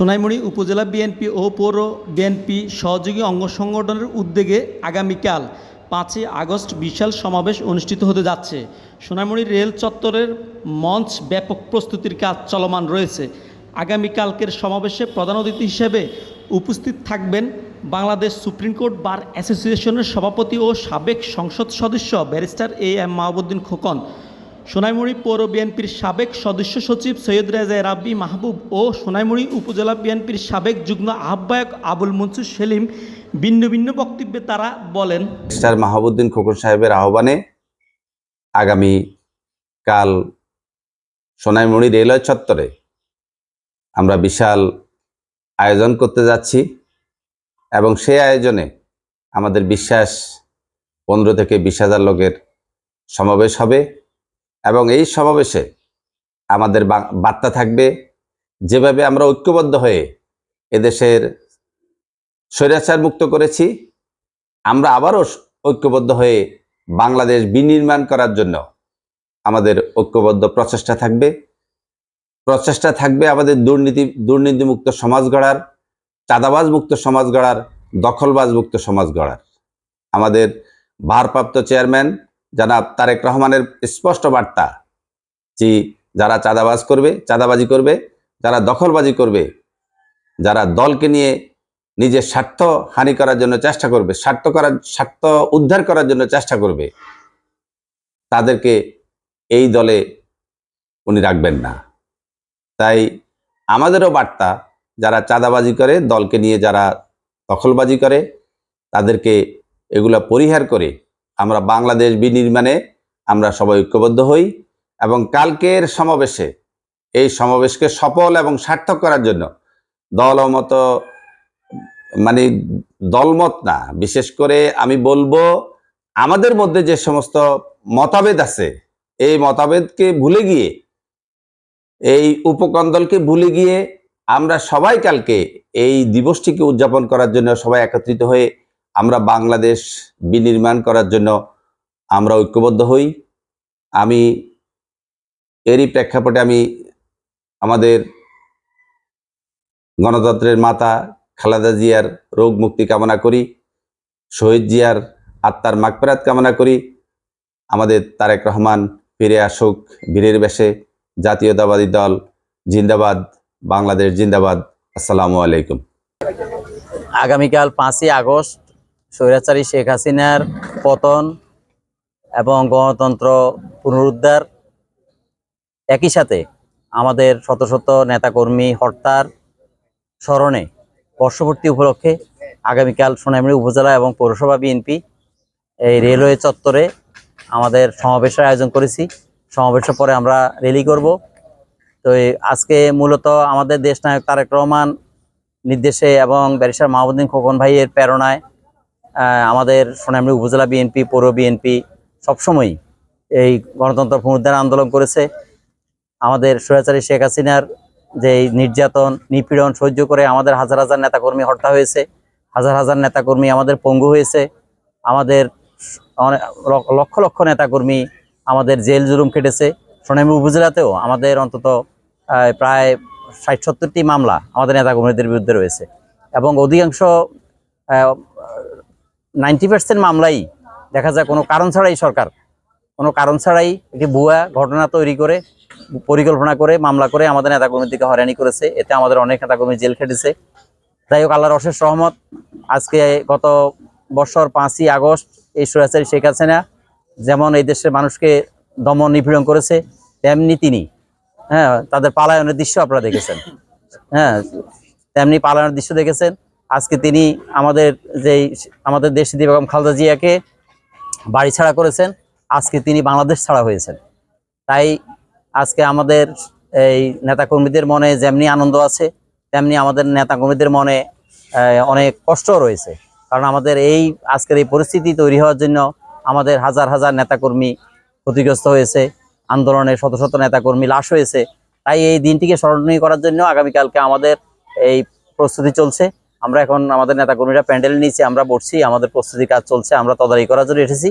সোনাইমুড়ি উপজেলা বিএনপি ও পৌর বিএনপি সহযোগী অঙ্গ সংগঠনের উদ্যোগে আগামীকাল পাঁচই আগস্ট বিশাল সমাবেশ অনুষ্ঠিত হতে যাচ্ছে। সোনাইমুড়ি রেল চত্বরের মঞ্চ ব্যাপক প্রস্তুতির কাজ চলমান রয়েছে। আগামীকালকের সমাবেশে প্রধান অতিথি হিসেবে উপস্থিত থাকবেন বাংলাদেশ সুপ্রিম কোর্ট বার অ্যাসোসিয়েশনের সভাপতি ও সাবেক সংসদ সদস্য barrister A M Mahbubuddin Khokon. Sonaimuri পৌর বিএনপির সাবেক সদস্য সচিব সৈয়দ রেজা রাব্বি মাহবুব ও সোনাইমুড়ি উপজেলা বিএনপির সাবেক যুগ্ম আহ্বায়ক আবুল মনসুর সেলিম ভিন্ন ভিন্ন বক্তব্যে তারা বলেন স্টার মাহবুদ্দিন খোকন সাহেবের আহ্বানে আগামী কাল সোনাইমুড়ি রেলওয়ে চত্বরে আমরা বিশাল আয়োজন করতে যাচ্ছি এবং সেই আয়োজনে আমাদের বিশ্বাস পনেরো থেকে বিশ হাজার লোকের সমাবেশ হবে। এবং এই সমাবেশে আমাদের বার্তা থাকবে, যেভাবে আমরা ঐক্যবদ্ধ হয়ে এদেশের স্বৈরাচার মুক্ত করেছি, আমরা আবারও ঐক্যবদ্ধ হয়ে বাংলাদেশ বিনির্মাণ করার জন্য আমাদের ঐক্যবদ্ধ প্রচেষ্টা থাকবে। প্রচেষ্টা থাকবে আমাদের দুর্নীতি, দুর্নীতিমুক্ত সমাজ গড়ার চাঁদাবাজ মুক্ত সমাজ গড়ার দখলবাজ মুক্ত সমাজ গড়ার। আমাদের ভারপ্রাপ্ত চেয়ারম্যান জনাব তারেক রহমানের স্পষ্ট বার্তা যে যারা চাঁদাবাজ করবে, চাঁদাবাজি করবে, যারা দখলবাজি করবে, যারা দলকে নিয়ে নিজের স্বার্থ হানি করার জন্য চেষ্টা করবে, স্বার্থ করার, স্বার্থ উদ্ধার করার জন্য চেষ্টা করবে, তাদেরকে এই দলে উনি রাখবেন না। তাই আমাদেরও বার্তা, যারা চাঁদাবাজি করে, দলকে নিয়ে যারা দখলবাজি করে, তাদেরকে এগুলা পরিহার করে আমরা বাংলাদেশ বিনির্মাণে আমরা সবাই ঐক্যবদ্ধ হই এবং কালকের সমাবেশে, এই সমাবেশকে সফল এবং সার্থক করার জন্য দলমত মানে দলমত না, বিশেষ করে আমি বলব আমাদের মধ্যে যে সমস্ত মতভেদ আছে, এই মতভেদকে ভুলে গিয়ে, এই উপকন্দলকে ভুলে গিয়ে আমরা সবাই কালকে এই দিবসটিকে উদযাপন করার জন্য সবাই একত্রিত হয়ে আমরা বাংলাদেশ বিনির্মাণ করার জন্য আমরা ঐক্যবদ্ধ হই। আমি এরই প্রেক্ষাপটে আমি আমাদের গণতন্ত্রের মাতা খালেদা জিয়ার রোগ মুক্তি কামনা করি, শহীদ জিয়ার আত্মার মাগফেরাত কামনা করি, আমাদের তারেক রহমান ফিরে আসুক বীরের বেশে, জাতীয়তাবাদী দল জিন্দাবাদ, বাংলাদেশ জিন্দাবাদ। আসসালামু আলাইকুম। আগামীকাল পাঁচই আগস্ট স্বৈরাচারী শেখ হাসিনার পতন এবং গণতন্ত্র পুনরুদ্ধার। একই সাথে আমাদের শত শত নেতাকর্মী হরতাল স্মরণে বর্ষপূর্তি উপলক্ষে আগামীকাল সোনাইমুড়ি উপজেলা এবং পৌরসভা বিএনপি এই রেলওয়ে চত্বরে আমাদের সমাবেশের আয়োজন করেছি। সমাবেশের পরে আমরা র্যালি করব। তো আজকে মূলত আমাদের দেশনায়ক তারেক রহমান নির্দেশে এবং ব্যারিস্টার মাহমুদ্দিন খোকন ভাইয়ের প্রেরণায় আমাদের সোনামুড়ি উপজেলা বিএনপি, পৌর বিএনপি সবসময়ই এই গণতন্ত্র পুনরুদ্ধার আন্দোলন করেছে। আমাদের স্বৈরাচারী শেখ হাসিনার যে নির্যাতন, নিপীড়ন সহ্য করে আমাদের হাজার হাজার নেতাকর্মী হত্যা হয়েছে। হাজার হাজার নেতাকর্মী আমাদের পঙ্গু হয়েছে। আমাদের লক্ষ লক্ষ নেতাকর্মী আমাদের জেল জুলুম কেটেছে সোনামুড়ি উপজেলাতেও আমাদের অন্তত প্রায় ষাট সত্তরটি মামলা আমাদের নেতাকর্মীদের বিরুদ্ধে রয়েছে। এবং অধিকাংশ নাইনটি পার্সেন্ট মামলাই দেখা যায়, কোনো কারণ ছাড়াই সরকার। কোনো কারণ ছাড়াই একটি ভুয়া ঘটনা তৈরি করে, পরিকল্পনা করে, মামলা করে আমাদের নেতাকর্মীদেরকে হয়রানি করেছে। এতে আমাদের অনেক নেতাকর্মী জেল খেটেছে। যাই হোক, আল্লাহর অশেষ রহমত, আজকে গত বছর পাঁচই আগস্ট এই সরাসরি শেখ হাসিনা যেমন এই দেশের মানুষকে দমন নিপীড়ন করেছে, তেমনি তিনি হ্যাঁ তাদের পালায়নের দৃশ্য আপনারা দেখেছেন। হ্যাঁ তেমনি পালায়নের দৃশ্য দেখেছেন। আজকে তিনি আমাদের যেই আমাদের দেশ বেগম খালদা জিয়াকে বাড়ি ছাড়া করেছেন, আজকে তিনি বাংলাদেশ ছাড়া হয়েছেন। তাই আজকে আমাদের এই নেতাকর্মীদের মনে যেমনি আনন্দ আছে, তেমনি আমাদের নেতাকর্মীদের মনে অনেক কষ্ট রয়েছে। কারণ আমাদের এই, আজকের এই পরিস্থিতি তৈরি হওয়ার জন্য আমাদের হাজার হাজার নেতাকর্মী ক্ষতিগ্রস্ত হয়েছে আন্দোলনে শত শত নেতাকর্মী লাশ হয়েছে। তাই এই দিনটিকে স্মরণীয় করার জন্য আগামীকালকে আমাদের এই প্রস্তুতি চলছে। আমরা এখন আমাদের নেতাকর্মীরা প্যান্ডেল নিয়েছি, আমরা বসছি, আমাদের প্রস্তুতি কাজ চলছে, আমরা তদারকি করার জন্য এসেছি।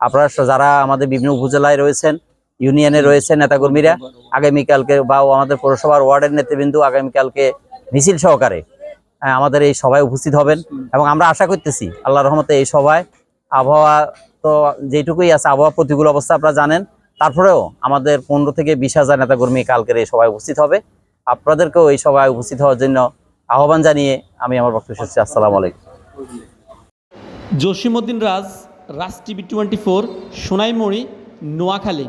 আপনারা যারা আমাদের বিভিন্ন উপজেলায় রয়েছেন, ইউনিয়নে রয়েছেন নেতাকর্মীরা, আগামীকালকে বা আমাদের পৌরসভার ওয়ার্ডের নেতৃবৃন্দ আগামীকালকে মিছিল সহকারে আমাদের এই সভায় উপস্থিত হবেন এবং আমরা আশা করতেছি আল্লাহ রহমতে এই সভায় আবহাওয়া তো যেটুকুই আছে, আবহাওয়া প্রতিকূল অবস্থা আপনারা জানেন। তারপরেও আমাদের পনেরো থেকে বিশ হাজার নেতাকর্মী কালকের এই সভায় উপস্থিত হবে। আপনাদেরকেও এই সভায় উপস্থিত হওয়ার জন্য আহ্বান জানিয়ে আমি আমার বক্তব্য শেষ আসসালাম আলাইকুম। Jasimuddin Raj Raj TV twenty four, Sonaimuri, Noakhali.